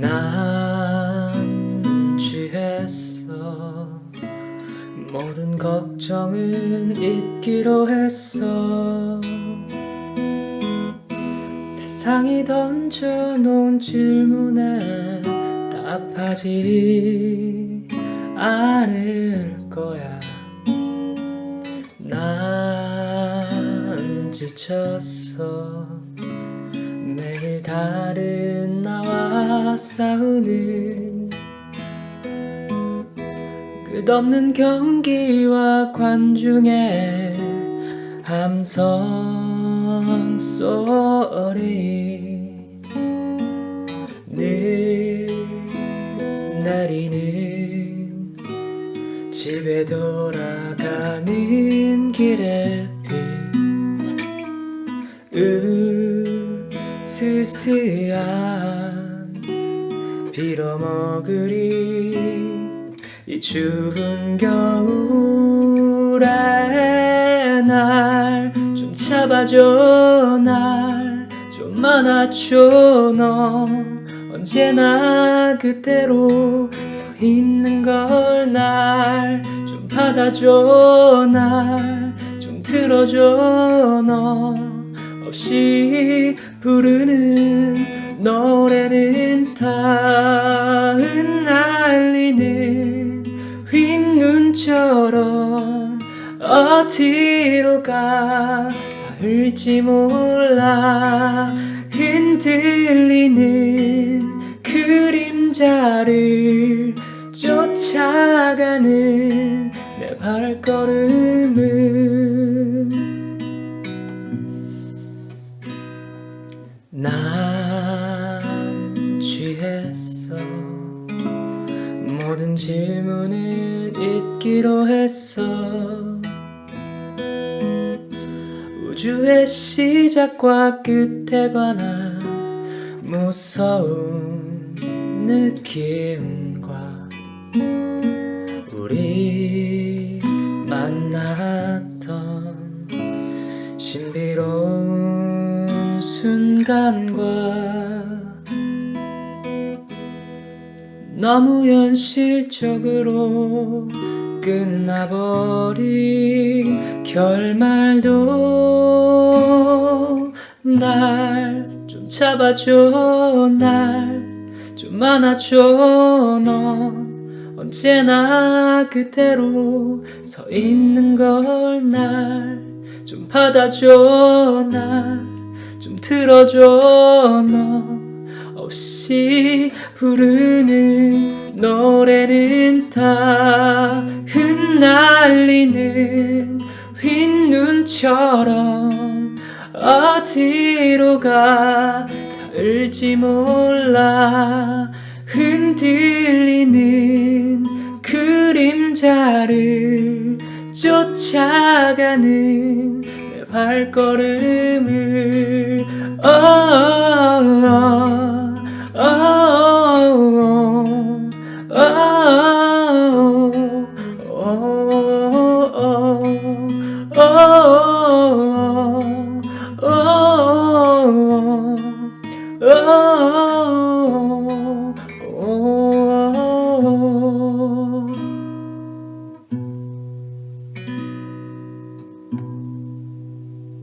난 취했어. 모든 걱정은 잊기로 했어. 세상이 던져놓은 질문에 답하지 않을 거야. 난 지쳤어. 매일 다른 싸우는 끝없는 경기와 관중의 함성 소리. 늘 내리는 집에 돌아가는 길에 으스스한 빌어 먹으리 이 추운 겨울에 날 좀 잡아줘 날. 좀 안아줘 너. 언제나 그대로 서 있는 걸 날. 좀 받아줘 날. 좀 들어줘 너. 없이 부르는 노래는 다 흩날리는 흰눈처럼 어디로 가 닿을지 몰라. 흔들리는 그림자를 쫓아가는 내 발걸음은 모든 질문은 잊기로 했어. 우주의 시작과 끝에 관한 무서운 느낌과 우리 만났던 신비로운 순간과 너무 현실적으로 끝나버린 결말도 날 좀 잡아줘 날 좀 안아줘 넌 언제나 그대로 서 있는 걸 날 좀 받아줘 날 좀 들어줘 너 없이 부르는 노래는 다 흩날리는 흰눈처럼 어디로 가 닿을지 몰라 흔들리는 그림자를 쫓아가는 내 발걸음을 oh, oh, oh.